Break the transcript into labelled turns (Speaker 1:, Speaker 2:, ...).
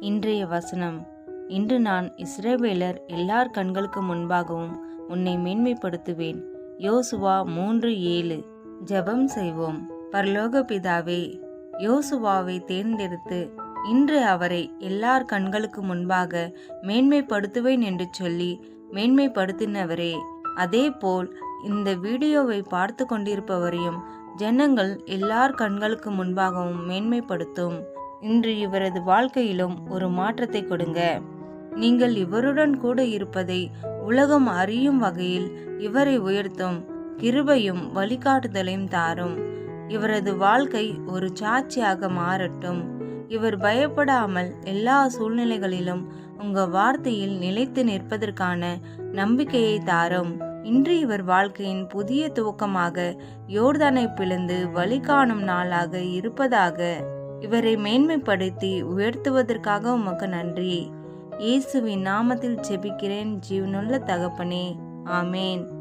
Speaker 1: இன்றைய வசனம் இன்று நான் இஸ்ரேவேலர் எல்லார் கண்களுக்கு முன்பாகவும் உன்னை மேன்மைப்படுத்துவேன். யோசுவா மூன்று ஏழு. ஜெபம் செய்வோம். பரலோக பிதாவே யோசுவாவை தேர்ந்தெடுத்து இன்று அவரை எல்லார் கண்களுக்கு முன்பாக மேன்மைப்படுத்துவேன் என்று சொல்லி மேன்மைப்படுத்தினவரே அதேபோல் இந்த வீடியோவை பார்த்து கொண்டிருப்பவரையும் ஜனங்கள் எல்லார் கண்களுக்கு முன்பாகவும் மேன்மைப்படுத்தும். இன்று இவரது வாழ்க்கையிலும் ஒரு மாற்றத்தை கொடுங்க. நீங்கள் இவருடன் கூட இருப்பதை உலகம் அறியும் வகையில் இவரை உயர்த்தும் கிருபையும் வழிகாட்டுதலையும் தாரும். இவரது வாழ்க்கை ஒரு சாட்சியாக மாறட்டும். இவர் பயப்படாமல் எல்லா சூழ்நிலைகளிலும் உங்க வார்த்தையில் நிலைத்து நிற்பதற்கான நம்பிக்கையை தாரும். இன்று இவர் வாழ்க்கையின் புதிய துவக்கமாக யோர்தானை பிளந்து வழிகாணும் நாளாக இருப்பதாக இவரை மேன்மைப்படுத்தி உயர்த்துவதற்காக உமக்கு நன்றி. இயேசுவின் நாமத்தில் ஜெபிக்கிறேன். ஜீவனுள்ள தகப்பனே. ஆமேன்.